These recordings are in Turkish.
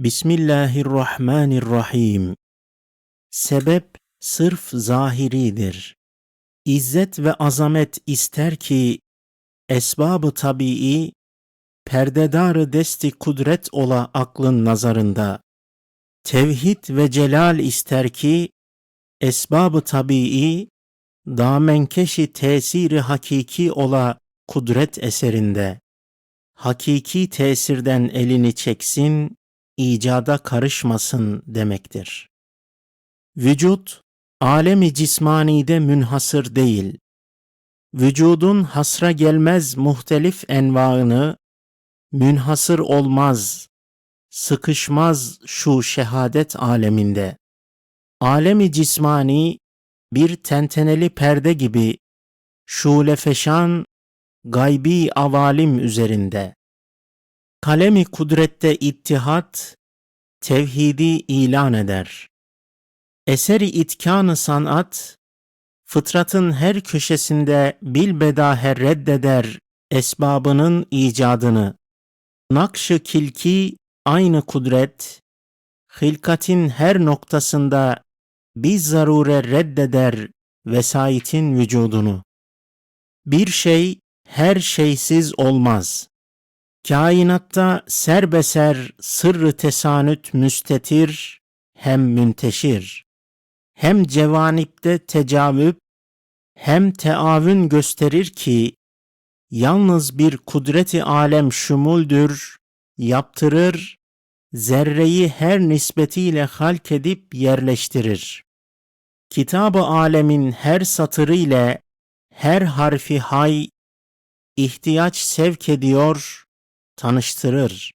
Bismillahirrahmanirrahim. Sebep sırf zahiridir. İzzet ve azamet ister ki esbabı tabii perdedarı desti kudret ola aklın nazarında. Tevhid ve celal ister ki esbabı tabii damenkeşi tesiri hakiki ola kudret eserinde. Hakiki tesirden elini çeksin, icada karışmasın demektir. Vücut, alemi cismanide münhasır değil. Vücudun hasra gelmez muhtelif envaını, münhasır olmaz, sıkışmaz şu şehadet aleminde. Alemi cismani bir tenteneli perde gibi şule feşan gaybi avalim üzerinde. Kalemi kudrette ittihat, tevhidi ilan eder. Eseri itkanı sanat, fıtratın her köşesinde bilbedahe reddeder esbabının icadını. Nakşı kilki aynı kudret, hilkatin her noktasında biz zarure reddeder vesayitin vücudunu. Bir şey her şeysiz olmaz. Kainatta serbeser sırrı tesanüt müstetir hem münteşir. Hem cevanipte tecavüp hem teavün gösterir ki yalnız bir kudreti alem şumuldür, yaptırır, zerreyi her nispetiyle halk edip yerleştirir. Kitabı alemin her satırı ile her harfi hay, ihtiyaç sevk ediyor, tanıştırır.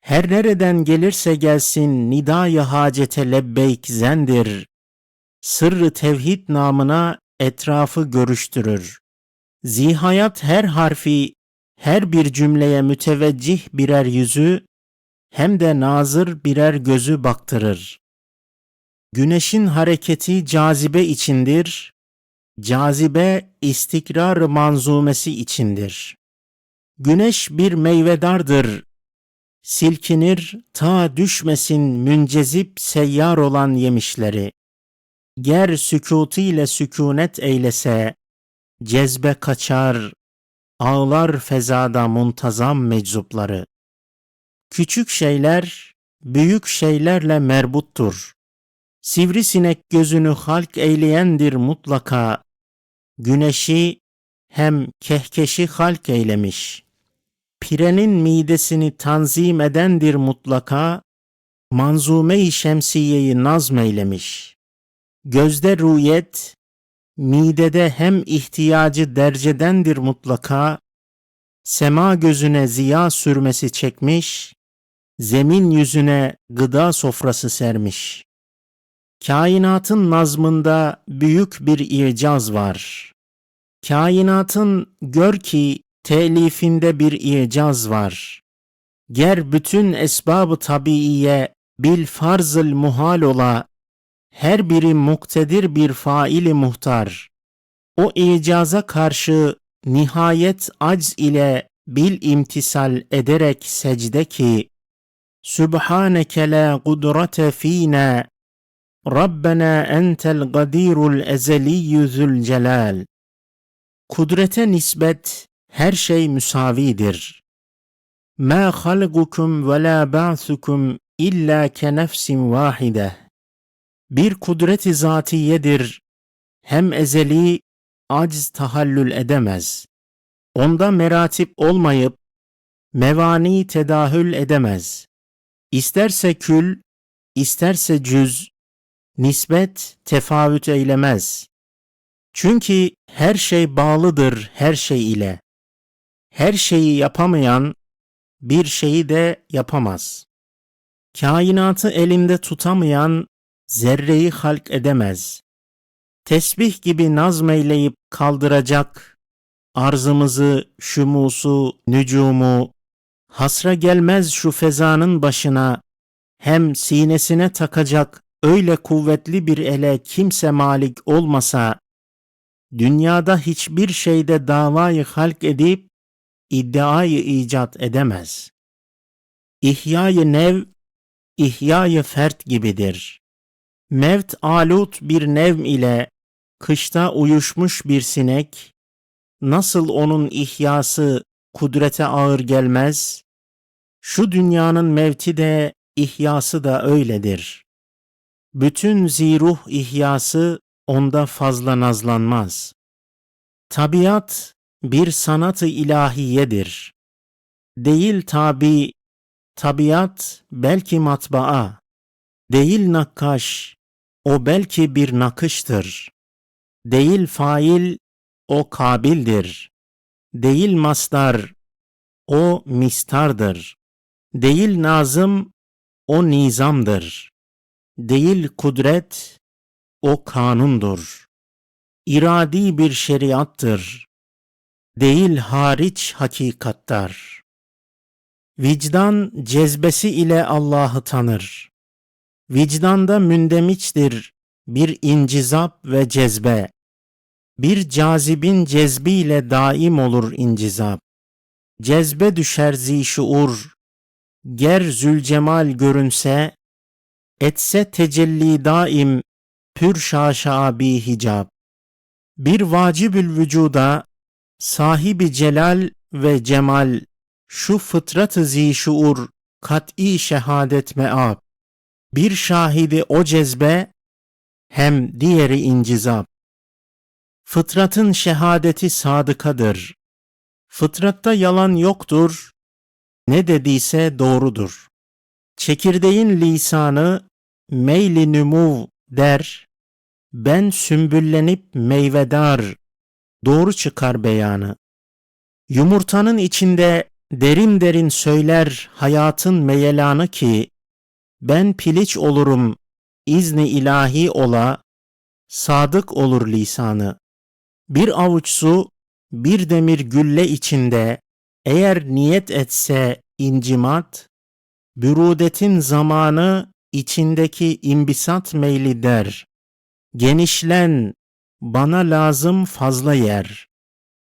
Her nereden gelirse gelsin nidayı hacete lebbeyk zendir. Sırrı tevhid namına etrafı görüştürür. Zihayat her harfi, her bir cümleye müteveccih birer yüzü, hem de nazır birer gözü baktırır. Güneşin hareketi cazibe içindir, cazibe istikrar manzumesi içindir. Güneş bir meyvedardır, silkinir ta düşmesin müncezip seyyar olan yemişleri. Ger sükutu ile sükunet eylese, cezbe kaçar, ağlar fezada muntazam meczupları. Küçük şeyler, büyük şeylerle merbuttur. Sivrisinek gözünü halk eyleyendir mutlaka. Güneşi hem kehkeşi halk eylemiş. Pirenin midesini tanzim edendir mutlaka. Manzume-i şemsiyeyi nazmeylemiş. Gözde ruyet, midede hem ihtiyacı dercedendir mutlaka. Sema gözüne ziya sürmesi çekmiş, zemin yüzüne gıda sofrası sermiş. Kainatın nazmında büyük bir icaz var. Kainatın gör ki telifinde bir icaz var. Ger bütün esbabı tabiiye bil farzıl muhal ola, her biri muktedir bir faili muhtar. O icaza karşı nihayet acz ile bil imtisal ederek secde ki, Sübhaneke la kudrete fina Rabbena entel gadirul ezeliyyü zülcelal. Kudrete nispet her şey müsavidir. Ma halgukum ve la ba'sukum illa ke nefsin vahide. Bir kudreti zatiyedir. Hem ezeli aciz tahallül edemez. Onda meratip olmayıp mevani tedahül edemez. İsterse kül, isterse cüz, Nisbet tefavüt eylemez. Çünkü her şey bağlıdır her şey ile. Her şeyi yapamayan bir şeyi de yapamaz. Kainatı elinde tutamayan zerreyi halk edemez. Tesbih gibi nazmeyleyip kaldıracak arzımızı, şumusu, nücumu, hasra gelmez şu fezanın başına hem sinesine takacak öyle kuvvetli bir ele kimse malik olmasa, dünyada hiçbir şeyde davayı halk edip iddiayı icat edemez. İhyayı nev ihyayı fert gibidir. Mevt alut bir nevm ile kışta uyuşmuş bir sinek, nasıl onun ihyası kudrete ağır gelmez, şu dünyanın mevti de ihyası da öyledir. Bütün ziruh ihyası onda fazla nazlanmaz. Tabiat bir sanatı ilahiyedir. Değil tabi, tabiat belki matbaa. Değil nakkaş, o belki bir nakıştır. Değil fail, o kabildir. Değil mastar, o mistardır. Değil nazım, o nizamdır. Değil kudret, o kanundur. İradi bir şeriattır. Değil hariç hakikattar. Vicdan cezbesi ile Allah'ı tanır. Vicdanda mündemiçtir bir incizap ve cezbe. Bir cazibin cezbiyle daim olur incizap. Cezbe düşer zişuur. Ger zülcemal görünse, etse tecelli daim pür şaşa bi hicab. Bir vacibül vücuda sahibi celal ve cemal şu fıtratı zişuur kat'i şehadet meab. Bir şahidi o cezbe hem diğeri incizap. Fıtratın şehadeti sadıkadır. Fıtratta yalan yoktur. Ne dediyse doğrudur. Çekirdeğin lisanı meyli nümuv der. Ben sümbüllenip meyvedar. Doğru çıkar beyanı. Yumurtanın içinde derin derin söyler hayatın meyelanı ki ben piliç olurum izni ilahi ola sadık olur lisanı. Bir avuç su bir demir gülle içinde eğer niyet etse incimat bürudetin zamanı içindeki imbisat meyli der. Genişlen, bana lazım fazla yer.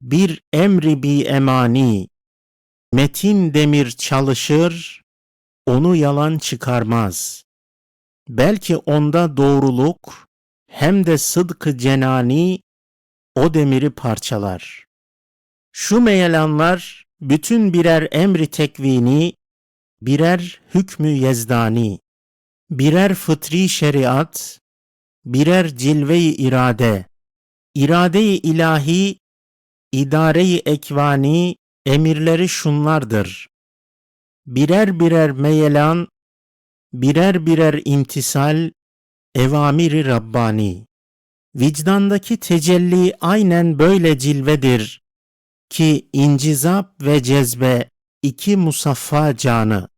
Bir emri bi emani, metin demir çalışır, onu yalan çıkarmaz. Belki onda doğruluk, hem de sıdkı cenani, o demiri parçalar. Şu meyelanlar, bütün birer emri tekvini, birer hükmü yezdani, birer fıtri şeriat, birer cilve-i irade, irade-i ilahi, idare-i ekvani, emirleri şunlardır. Birer birer meyelan, birer birer imtisal, evamiri Rabbani. Vicdandaki tecelli aynen böyle cilvedir ki incizap ve cezbe iki musaffa canı,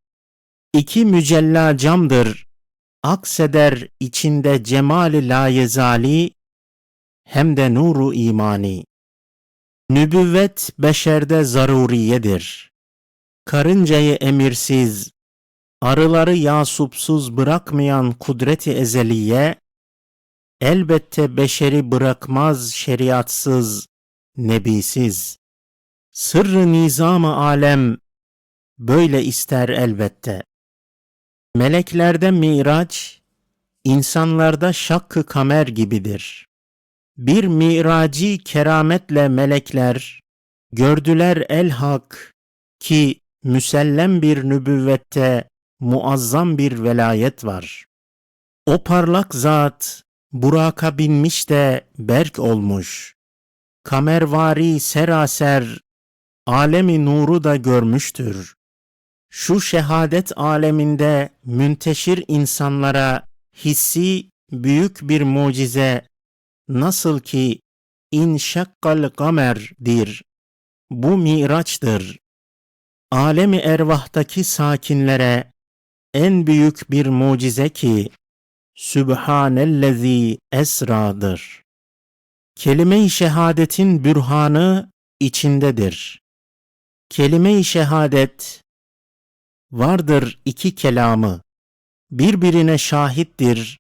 iki mücella camdır, akseder içinde cemali layezali, hem de nuru imani. Nübüvvet beşerde zaruriyedir. Karıncayı emirsiz, arıları yasupsuz bırakmayan kudreti ezeliye, elbette beşeri bırakmaz şeriatsız, nebisiz. Sırrı nizam-ı alem böyle ister elbette. Meleklerde miraç, insanlarda şakkı kamer gibidir. Bir miraci kerametle melekler gördüler el hak ki müsellem bir nübüvvette muazzam bir velayet var. O parlak zat Burak'a binmiş de berk olmuş. Kamervari seraser alemi nuru da görmüştür. Şu şehadet aleminde münteşir insanlara hissi büyük bir mucize nasıl ki inşakkal kamerdir. Bu miraçtır. Alemi ervahtaki sakinlere en büyük bir mucize ki Sübhanellezi esradır. Kelime-i şehadetin bürhanı içindedir. Kelime-i şehadet vardır iki kelamı. Birbirine şahittir.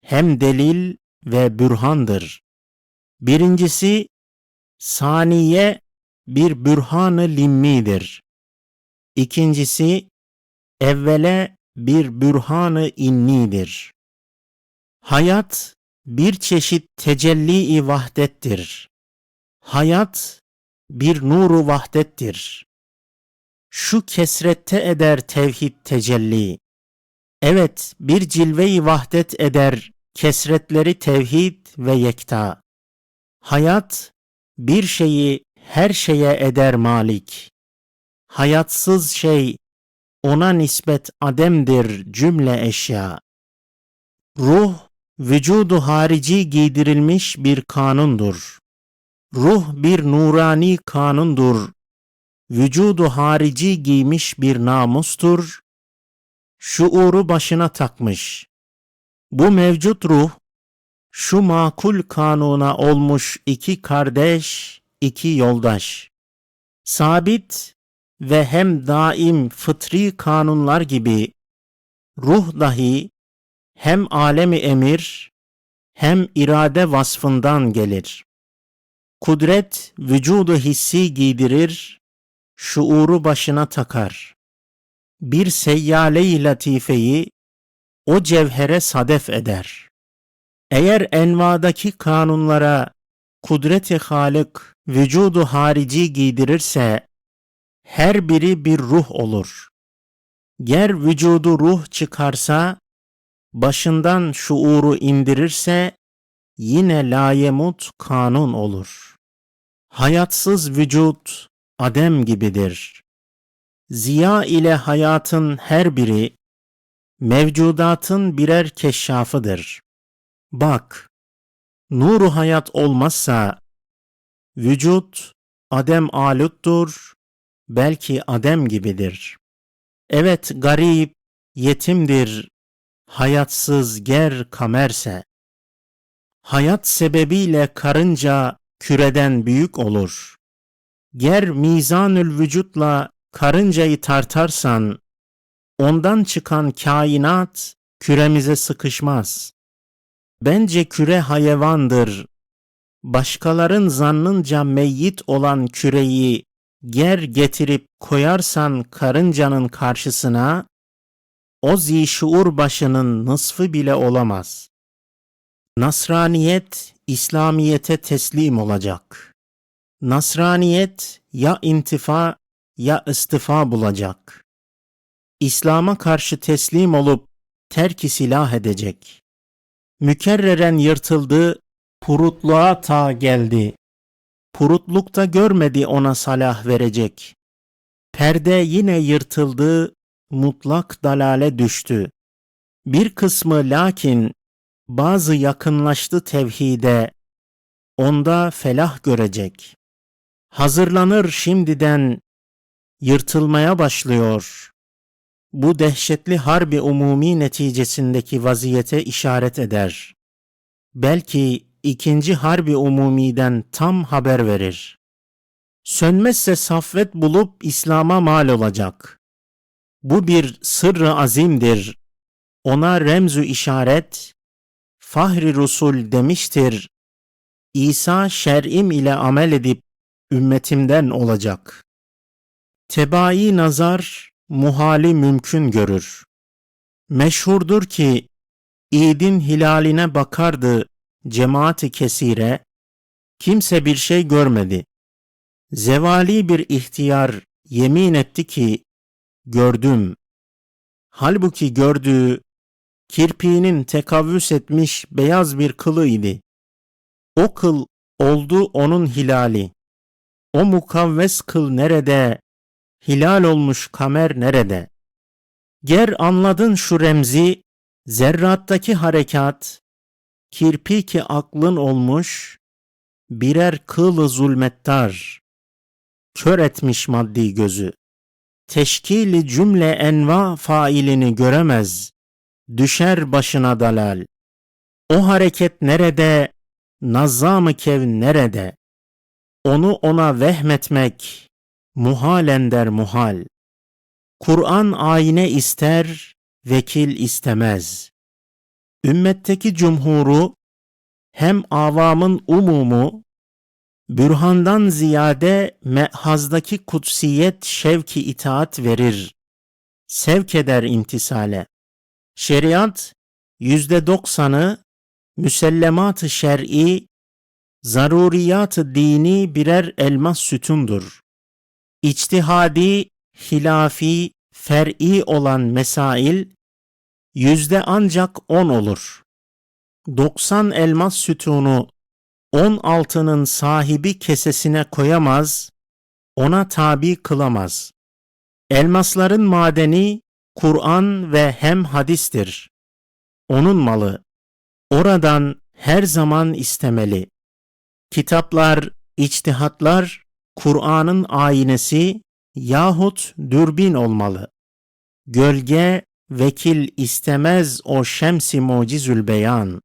Hem delil ve bürhandır. Birincisi saniye bir bürhanı limmidir. İkincisi evvele bir bürhanı innidir. Hayat bir çeşit tecelli-i vahdettir. Hayat bir nuru vahdettir. Şu kesrette eder tevhid tecelli. Evet, bir cilve-i vahdet eder kesretleri tevhid ve yekta. Hayat bir şeyi her şeye eder malik. Hayatsız şey ona nispet ademdir cümle eşya. Ruh vücudu harici giydirilmiş bir kanundur. Ruh bir nurani kanundur. Vücudu harici giymiş bir namustur. Şuuru başına takmış. Bu mevcut ruh, şu makul kanuna olmuş iki kardeş, iki yoldaş. Sabit ve hem daim fıtri kanunlar gibi ruh dahi hem alemi emir hem irade vasfından gelir. Kudret vücudu hissi giydirir, şuuru başına takar. Bir seyyale-i latifeyi o cevhere sadef eder. Eğer envadaki kanunlara kudret-i Halık vücudu harici giydirirse her biri bir ruh olur. Ger vücudu ruh çıkarsa başından şuuru indirirse yine layemut kanun olur. Hayatsız vücut adem gibidir. Ziya ile hayatın her biri mevcudatın birer keşşafıdır. Bak, nuru hayat olmazsa vücut adem aluttur, belki adem gibidir. Evet garip, yetimdir, hayatsız ger kamerse. Hayat sebebiyle karınca küreden büyük olur. Ger mizanül vücutla karıncayı tartarsan, ondan çıkan kainat küremize sıkışmaz. Bence küre hayvandır. Başkaların zannınca meyyit olan küreyi ger getirip koyarsan karıncanın karşısına, o zişuur başının nısfı bile olamaz. Nasraniyet, İslamiyete teslim olacak. Nasraniyet ya intifa ya istifa bulacak. İslam'a karşı teslim olup terki silah edecek. Mükerreren yırtıldı, purutluğa ta geldi. Purutlukta görmedi ona salah verecek. Perde yine yırtıldı, mutlak dalale düştü. Bir kısmı lakin bazı yakınlaştı tevhide, onda felah görecek. Hazırlanır şimdiden, yırtılmaya başlıyor. Bu dehşetli harbi umumi neticesindeki vaziyete işaret eder. Belki ikinci harbi umumiden tam haber verir. Sönmezse safvet bulup İslam'a mal olacak. Bu bir sırrı azimdir. Ona remzü işaret, Fahri Rusul demiştir. İsa şer'im ile amel edip ümmetimden olacak. Tebai nazar muhali mümkün görür. Meşhurdur ki İdin hilaline bakardı cemaati kesire, kimse bir şey görmedi. Zevali bir ihtiyar yemin etti ki gördüm. Halbuki gördüğü kirpiğinin tekavvüs etmiş beyaz bir kılı idi. O kıl oldu onun hilali. O mukavves kıl nerede? Hilal olmuş kamer nerede? Ger anladın şu remzi, zerrattaki harekat, kirpiki aklın olmuş, birer kılı zulmettar, kör etmiş maddi gözü. Teşkili cümle enva failini göremez, düşer başına dalal. O hareket nerede, nazzam-ı kev nerede? Onu ona vehmetmek, muhalen der muhal. Kur'an ayine ister, vekil istemez. Ümmetteki cumhuru hem avamın umumu, bürhandan ziyade mehazdaki kutsiyet şevki itaat verir. sevk eder imtisale. Şeriat yüzde doksanı müsellemat-ı şer'i, zaruriyat-ı dini birer elmas sütundur. İçtihadi, hilafi, fer'i olan mesail yüzde ancak on olur. 90 elmas sütunu 10 altının sahibi kesesine koyamaz, ona tabi kılamaz. Elmasların madeni Kur'an ve hem hadistir. Onun malı. Oradan her zaman istemeli. Kitaplar, içtihatlar Kur'an'ın aynesi yahut dürbin olmalı. Gölge vekil istemez o şemsi mucizül beyan.